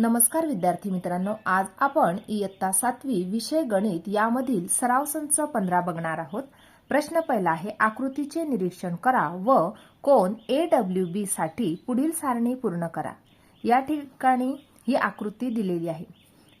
नमस्कार विद्यार्थी मित्रांनो आज आपण इयत्ता सातवी विषय गणित यामधील सराव संच पंधरा बघणार आहोत. प्रश्न पहिला आहे आकृतीचे निरीक्षण करा व कोण ए डब्ल्यू बी साठी पुढील सारणी पूर्ण करा. या ठिकाणी ही आकृती दिलेली आहे.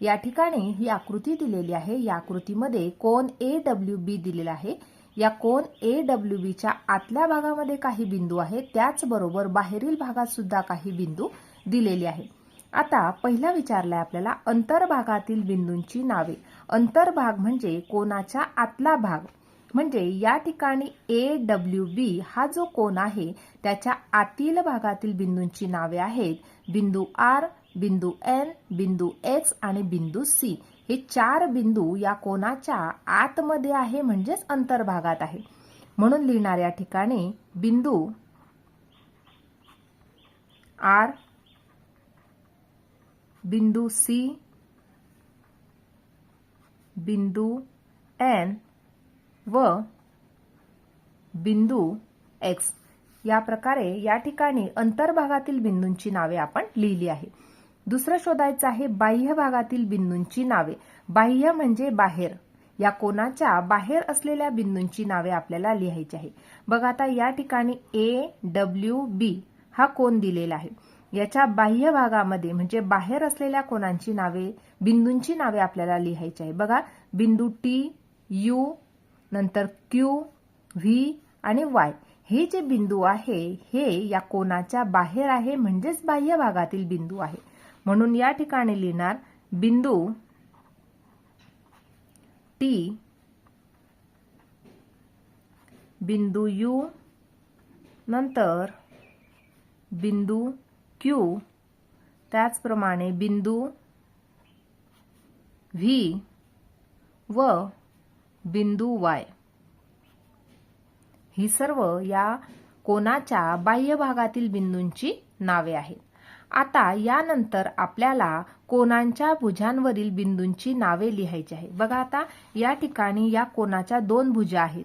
या ठिकाणी ही आकृती दिलेली आहे. या आकृतीमध्ये कोण ए डब्ल्यू बी दिलेला आहे. या कोण ए डब्ल्यू बीच्या आतल्या भागामध्ये काही बिंदू आहे त्याचबरोबर बाहेरील भागात सुद्धा काही बिंदू दिलेले आहेत. आता पहिला विचारलाय आपल्याला अंतर्भागातील बिंदूंची नावे. अंतर्भाग म्हणजे कोणाच्या आतला भाग. म्हणजे या ठिकाणी ए डब्ल्यू बी हा जो कोण आहे त्याच्या आतील भागातील बिंदूंची नावे आहेत. बिंदू आर बिंदू एन बिंदू एक्स आणि बिंदू सी हे चार बिंदू या कोणाच्या आतमध्ये आहे म्हणजेच अंतर्भागात आहे. म्हणून लिहिणार या ठिकाणी बिंदू आर बिंदू सी बिंदू एन व बिंदू एक्स या प्रकारे या ठिकाणी अंतर्भागातील बिंदूंची नावे आपण लिहिली आहे दुसरं शोधायचं आहे बाह्य भागातील बिंदूंची नावे. बाह्य म्हणजे बाहेर. या कोणाच्या बाहेर असलेल्या बिंदूंची नावे आपल्याला लिहायची आहे. बघा आता या ठिकाणी ए डब्ल्यू बी हा कोण दिलेला आहे. याच्या बाह्य भागामध्ये म्हणजे बाहेर असलेल्या कोणांची नावे बिंदूंची नावे आपल्याला लिहायची आहे बघा बिंदू टी यू नंतर क्यू व्ही आणि वाय हे जे बिंदू आहे हे या कोणाच्या बाहेर आहे म्हणजेच बाह्य भागातील बिंदू आहे. म्हणून या ठिकाणी लिहिणार बिंदू टी बिंदू यू नंतर बिंदू क्यू त्याचप्रमाणे बिंदू व्ही व बिंदू वाय ही सर्व या कोणाच्या बाह्य भागातील बिंदूंची नावे आहेत. आता यानंतर आपल्याला कोणांच्या भुजांवरील बिंदूंची नावे लिहायची आहे बघा आता या ठिकाणी या कोणाच्या दोन भुजा आहेत.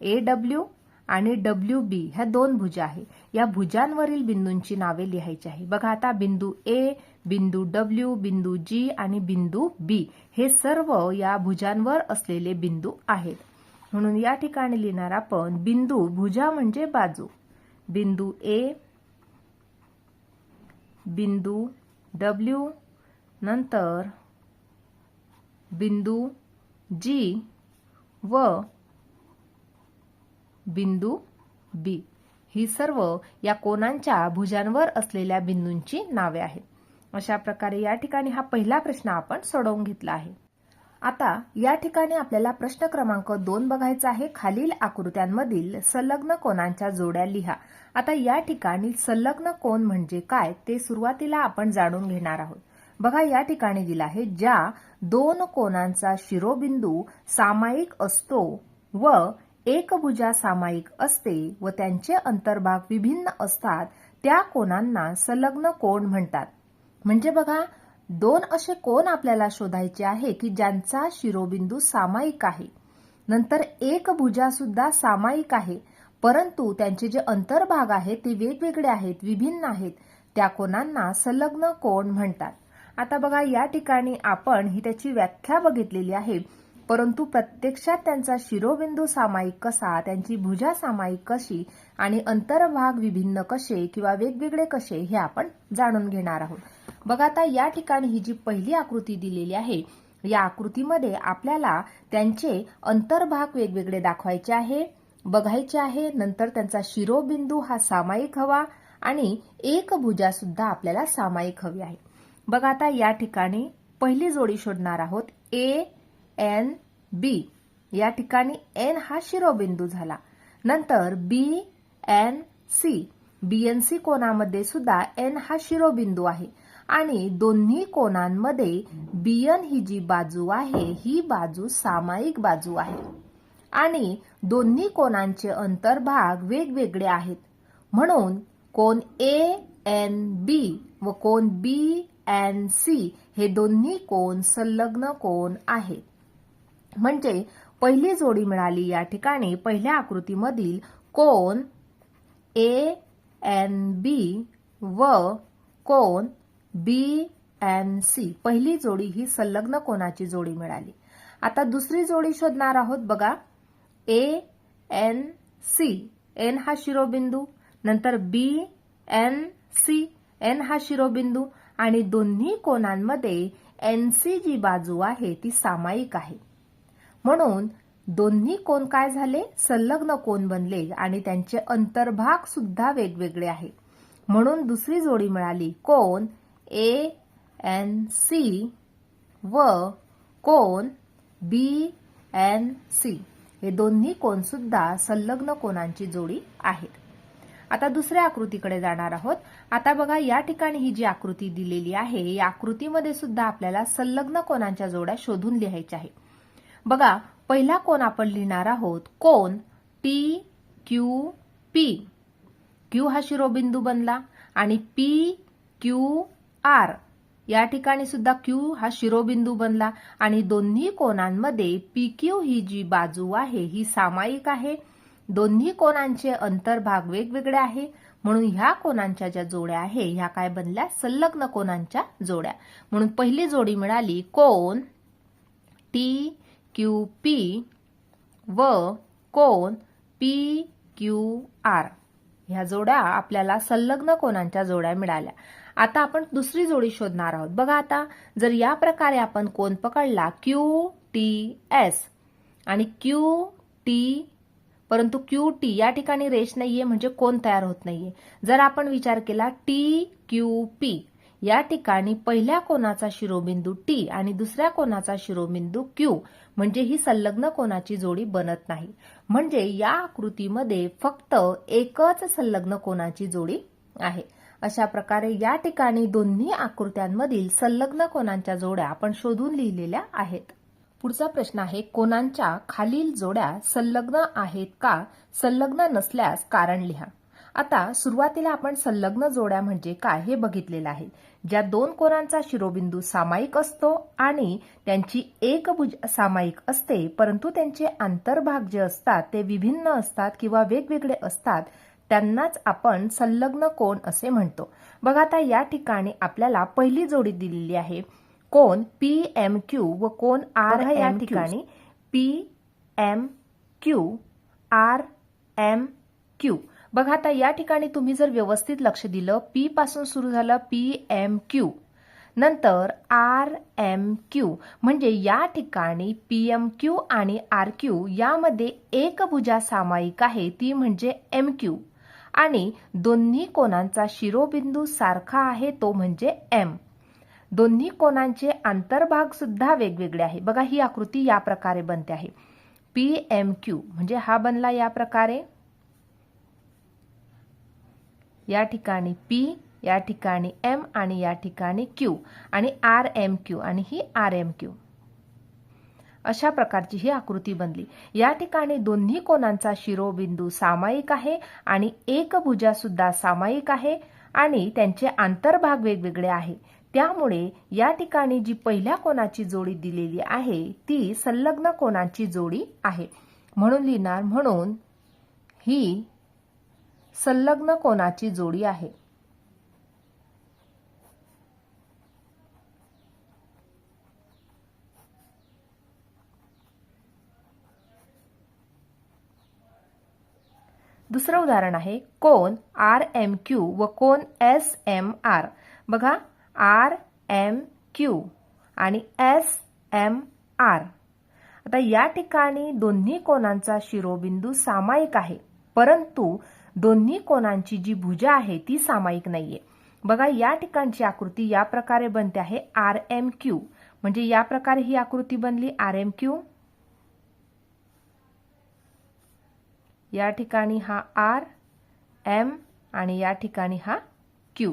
ए डब्ल्यू आणि डब्ल्यू बी ह्या दोन भुजा आहे या भुजांवरील बिंदूंची नावे लिहायची आहे बघा आता बिंदू ए बिंदू डब्ल्यू बिंदू जी आणि बिंदू बी हे सर्व या भुजांवर असलेले बिंदू आहेत. म्हणून या ठिकाणी लिहिणार आपण बिंदू भुजा म्हणजे बाजू. बिंदू ए बिंदू डब्ल्यू नंतर बिंदू जी व बिंदू बी. ही सर्व या कोणांच्या भुजांवर असलेल्या बिंदूंची नावे आहेत. अशा प्रकारे या ठिकाणी हा पहिला प्रश्न आपण सोडवून घेतला आहे. आता या ठिकाणी आपल्याला प्रश्न क्रमांक दोन बघायचा आहे. खालील आकृत्यांमधील संलग्न कोणांच्या जोड्या लिहा. आता या ठिकाणी संलग्न कोण म्हणजे काय ते सुरुवातीला आपण जाणून घेणार आहोत. बघा या ठिकाणी दिला आहे ज्या दोन कोणांचा शिरोबिंदू सामायिक असतो व एकभुजा सामायिक असते व त्यांचे अंतर्भाग विभिन्न असतात त्या कोणांना संलग्न कोण म्हणतात? म्हणजे बघा दोन असे कोण आपल्याला शोधायचे आहे की ज्यांचा शिरोबिंदू सामायिक आहे? नंतर एक भुजा सुद्धा सामायिक आहे परंतु त्यांचे जे अंतर्भाग आहेत ते वेगवेगळे आहेत विभिन्न आहेत त्या कोणांना संलग्न कोण म्हणतात? आता बघा या ठिकाणी आपण ही त्याची व्याख्या बघितलेली आहे. परंतु प्रत्यक्षात त्यांचा शिरोबिंदू सामायिक कसा त्यांची भुजा सामायिक कशी आणि अंतर्भाग विभिन्न कसे किंवा वेगवेगळे कसे हे आपण जाणून घेणार आहोत. बघा आता या ठिकाणी ही जी पहिली आकृती दिलेली आहे या आकृतीमध्ये आपल्याला त्यांचे अंतर्भाग वेगवेगळे दाखवायचे आहे बघायचे आहे नंतर त्यांचा शिरोबिंदू हा सामायिक हवा आणि एक भुजा सुद्धा आपल्याला सामायिक हवी आहे. बघा आता या ठिकाणी पहिली जोडी शोधणार आहोत ए एन बी. या ठिकाणी एन हा शिरोबिंदू झाला. नंतर B N C B N C कोणामध्ये सुद्धा एन हा शिरोबिंदू आहे. आणि दोन्ही कोणांमध्ये बीएन ही जी बाजू आहे ही बाजू सामायिक बाजू आहे. आणि दोन्ही कोणांचे अंतर्भाग वेगवेगळे आहेत. म्हणून कोण ए एन बी व कोण बी एन सी हे दोन्ही कोण संलग्न कोण आहेत? म्हणजे पहिली जोडी मिळाली या ठिकाणी. पहिल्या आकृतीमधील कोण ए एन बी व कोण बी एन सी पहिली जोडी ही संलग्न कोणाची जोडी मिळाली. आता दुसरी जोडी शोधणार आहोत बघा. ए एन सी एन हा शिरोबिंदू नंतर बी एन सी एन हा शिरोबिंदू आणि दोन्ही कोणांमध्ये एन सी जी बाजू आहे ती सामायिक आहे. म्हणून दोन्ही कोण काय झाले? संलग्न कोण बनले? आणि त्यांचे अंतर्भाग सुद्धा वेगवेगळे आहे. म्हणून दुसरी जोडी मिळाली. कोण? ए एन सी व कोण? बी एन सी हे दोन्ही कोण सुद्धा संलग्न कोणांची जोडी आहेत. आता दुसऱ्या आकृतीकडे जाणार आहोत. आता बघा या ठिकाणी ही जी आकृती दिलेली आहे या आकृतीमध्ये सुद्धा आपल्याला संलग्न कोणांच्या जोड्या शोधून लिहायच्या आहे बघा पहिला कोण आपण लिहिणार आहोत? कोण? टी क्यू पी क्यू हा शिरोबिंदू बनला आणि पी क्यू आर या ठिकाणी सुद्धा क्यू हा शिरोबिंदू बनला आणि दोन्ही कोणांमध्ये पी क्यू ही जी बाजू आहे ही सामायिक आहे. दोन्ही कोणांचे अंतर्भाग वेगवेगळे आहे. म्हणून ह्या कोणांच्या ज्या जोड्या आहे ह्या काय बनल्या? संलग्न कोणांच्या जोड्या. म्हणून पहिली जोडी मिळाली कोण? टी क्यू पी व कोण पी क्यू आर ह्या जोड्या आपल्याला संलग्न कोणांच्या जोड्या मिळाल्या. आता आपण दुसरी जोडी शोधणार आहोत. बघा आता जर या प्रकारे आपण कोण पकडला क्यू टी एस आणि क्यू टी परंतु क्यू टी या ठिकाणी रेष नाहीये म्हणजे कोण तयार होत नाहीये. जर आपण विचार केला टी क्यू पी या ठिकाणी पहिल्या कोणाचा शिरोबिंदू टी आणि दुसऱ्या कोणाचा शिरोबिंदू क्यू म्हणजे ही संलग्न कोणाची जोडी बनत नाही. म्हणजे या आकृतीमध्ये फक्त एकच संलग्न कोणाची जोडी आहे. अशा प्रकारे या ठिकाणी दोन्ही आकृत्यांमधील संलग्न कोणांच्या जोड्या आपण शोधून लिहिलेल्या आहेत. पुढचा प्रश्न आहे कोणांच्या खालील जोड्या संलग्न आहेत का? संलग्न नसल्यास कारण लिहा. आता सुरुवातीला आपण संलग्न जोड्या म्हणजे काय हे बघितलेलं आहे. ज्या दोन कोणांचा शिरोबिंदू सामायिक असतो आणि त्यांची एक भुज सामायिक असते परंतु त्यांचे अंतर्भाग जे असतात ते विभिन्न असतात किंवा वेगवेगळे असतात त्यांनाच आपण संलग्न कोण असे म्हणतो. बघा आता या ठिकाणी आपल्याला पहिली जोडी दिलेली आहे. कोण पी एम क्यू व कोण आर या ठिकाणी. P M Q R M Q बघा आता या ठिकाणी तुम्ही जर व्यवस्थित लक्ष दिलं पी पासून सुरू झालं पी एम क्यू नंतर आर एम क्यू म्हणजे या ठिकाणी पी एम क्यू आणि आर क्यू यामध्ये एक भुजा सामायिक आहे ती म्हणजे एम क्यू आणि दोन्ही कोणांचा शिरोबिंदू सारखा आहे तो म्हणजे एम दोन्ही कोणांचे आंतरभाग सुद्धा वेगवेगळे आहे. बघा ही आकृती या प्रकारे बनते आहे. पी एम क्यू म्हणजे हा बनला या प्रकारे. या ठिकाणी पी या ठिकाणी एम आणि या ठिकाणी क्यू आणि आर एम क्यू आणि ही आर एम क्यू अशा प्रकारची ही आकृती बनली. या ठिकाणी दोन्ही कोणांचा शिरोबिंदू सामायिक आहे आणि एक भुजा सुद्धा सामायिक आहे आणि त्यांचे आंतरभाग वेगवेगळे आहे. त्यामुळे या ठिकाणी जी पहिल्या कोणाची जोडी दिलेली आहे ती संलग्न कोणाची जोडी आहे. म्हणून लिहिणार म्हणून ही संलग्न कोणाची जोडी आहे. दुसरं उदाहरण आहे कोण आर एम क्यू व कोण एस एम आर बघा आर एम क्यू आणि एस एम आर आता या ठिकाणी दोन्ही कोणांचा शिरोबिंदू सामायिक आहे परंतु दोन्ही कोणांची जी भुजा आहे ती सामायिक नाहीये. बघा या ठिकाणची आकृती या प्रकारे बनते आहे आर एम क्यू म्हणजे या प्रकारे ही आकृती बनली आर एम क्यू या ठिकाणी हा आर एम आणि या ठिकाणी हा क्यू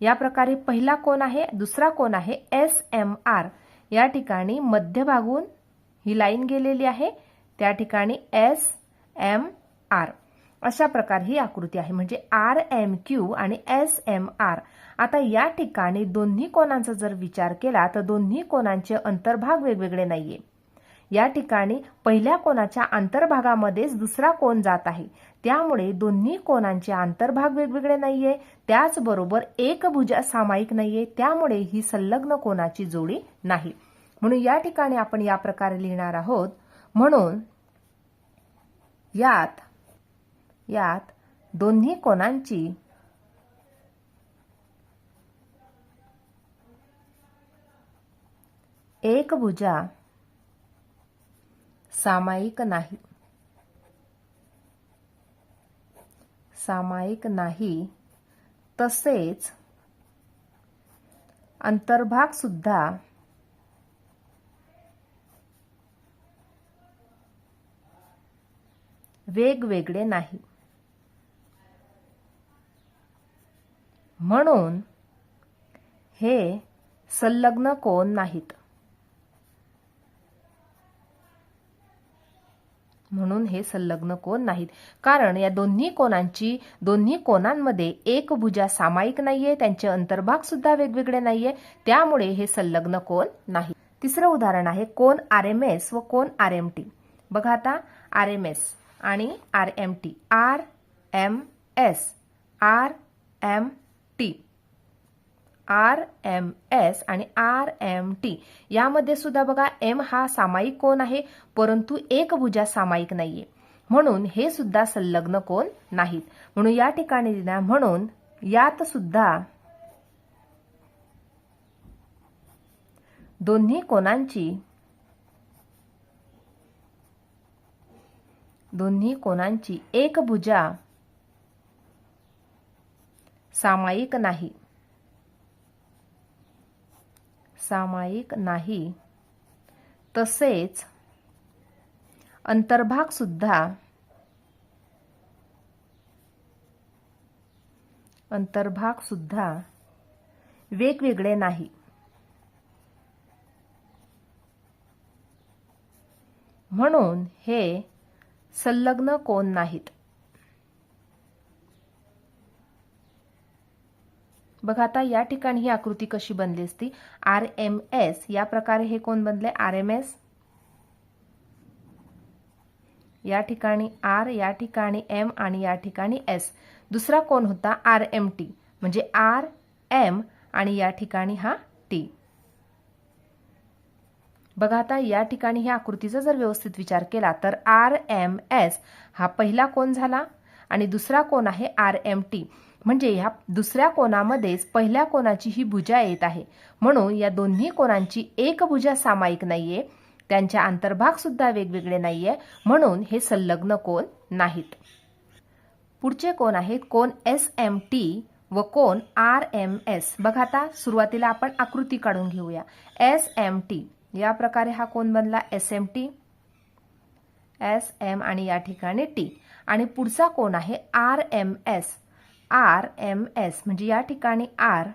या प्रकारे पहिला कोण आहे दुसरा कोण आहे एस एम आर या ठिकाणी मध्यभागून ही लाईन गेलेली आहे त्या ठिकाणी एस एम आर अशा प्रकार ही आकृती आहे. म्हणजे आर एम क्यू आणि एस एम आर आता या ठिकाणी दोन्ही कोणांचा जर विचार केला तर दोन्ही कोणांचे अंतर्भाग वेगवेगळे नाहीये. या ठिकाणी पहिल्या कोणाच्या अंतर्भागामध्येच दुसरा कोण जात आहे. त्यामुळे दोन्ही कोणांचे अंतर्भाग वेगवेगळे नाहीये. त्याचबरोबर एक भुजा सामायिक नाहीये. त्यामुळे ही संलग्न कोणाची जोडी नाही. म्हणून या ठिकाणी आपण या प्रकारे लिहिणार आहोत. म्हणून यात यात दोन्ही कोणांची एक भुजा सामायिक नाही. सामायिक नाही. तसेच अंतर्भाग सुद्धा वेगवेगळे नाही. म्हणून हे संलग्न कोण नाहीत? म्हणून हे संलग्न कोण नाहीत? कारण या दोन्ही कोणांची दोन्ही कोणांमध्ये एक भुजा सामायिक नाहीये त्यांचे अंतर्भाग सुद्धा वेगवेगळे नाहीये त्यामुळे हे संलग्न कोण नाही? तिसरं उदाहरण आहे कोण आर एम एस व कोण आर एम टी? बघा आता आर एम एस आणि R M T. R M S R M T. R M S आणि आर एम टी यामध्ये सुद्धा बघा एम हा सामायिक कोण आहे? परंतु एक भुजा सामायिक नाहीये. म्हणून हे सुद्धा संलग्न कोण नाहीत. म्हणून या ठिकाणी दिला म्हणून यात सुद्धा दोन्ही कोणांची दोन्ही कोणांची एक भुजा सामायिक नाही. सामायिक नाही. तसेच अंतर्भाग सुद्धा अंतर्भाग सुद्धा वेगवेगळे नाही. म्हणून हे संलग्न कोण नाहीत? बघा आता या ठिकाणी ही आकृती कशी बनली असती? आर एम एस या प्रकारे हे कोण बनले? R M S? या ठिकाणी आर या ठिकाणी एम आणि या ठिकाणी एस. दुसरा कोण होता? आर एम टी म्हणजे आर एम आणि या ठिकाणी हा टी. बघा आता या ठिकाणी ह्या आकृतीचा जर व्यवस्थित विचार केला तर आर एम एस हा पहिला कोण झाला? आणि दुसरा कोण आहे? R M T. म्हणजे ह्या दुसऱ्या कोणामध्येच पहिल्या कोणाची ही भुजा येत आहे. म्हणून या दोन्ही कोणांची एक भुजा सामायिक नाहीये. त्यांच्या अंतर्भाग सुद्धा वेगवेगळे नाहीये. म्हणून हे संलग्न कोण नाहीत. पुढचे कोण आहेत? कोण एस एम टी व कोण आर एम एस बघा आता सुरुवातीला आपण आकृती काढून घेऊया. एस एम टी या प्रकारे हा कोण बनला? S M T S M आणि या ठिकाणी टी आणि पुढचा कोण आहे? R M S R M S म्हणजे या ठिकाणी आर.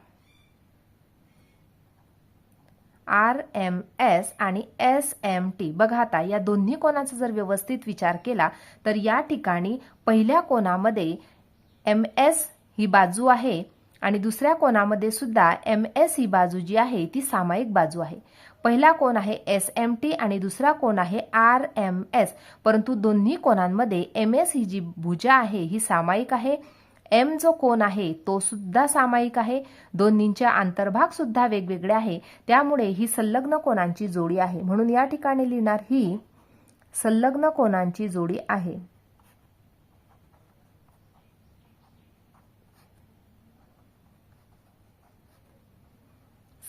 आर एम एस आणि एस एम टी. बघा आता या दोन्ही कोणाचा जर व्यवस्थित विचार केला तर या ठिकाणी पहिल्या कोणामध्ये एम एस ही बाजू आहे आणि दुसऱ्या कोणामध्ये सुद्धा एम एस ही बाजू जी आहे ती सामायिक बाजू आहे. पहिला कोण आहे एस एम टी आणि दुसरा कोण आहे आर एम एस. परंतु दोन्ही कोणांमध्ये एम एस ही जी भुजा आहे ही सामायिक आहे. एम जो कोण आहे तो सुद्धा सामायिक आहे. दोन्हींच्या अंतर्भाग सुद्धा वेगवेगळे आहे. त्यामुळे ही संलग्न कोणांची जोडी आहे. म्हणून या ठिकाणी लिहिणार ही संलग्न कोणांची जोडी आहे.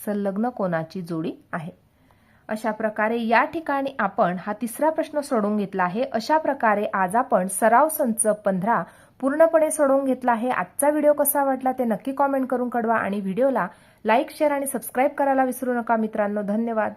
संलग्न कोणाची जोडी आहे. अशा प्रकारे या ठिकाणी आपण हा तिसरा प्रश्न सोडवून घेतला आहे. अशा प्रकारे आज आपण सराव संच पंधरा पूर्णपणे सोडवून घेतला आहे. आजचा व्हिडिओ कसा वाटला ते नक्की कॉमेंट करून कळवा आणि व्हिडिओला लाईक शेअर आणि सबस्क्राईब करायला विसरू नका मित्रांनो. धन्यवाद.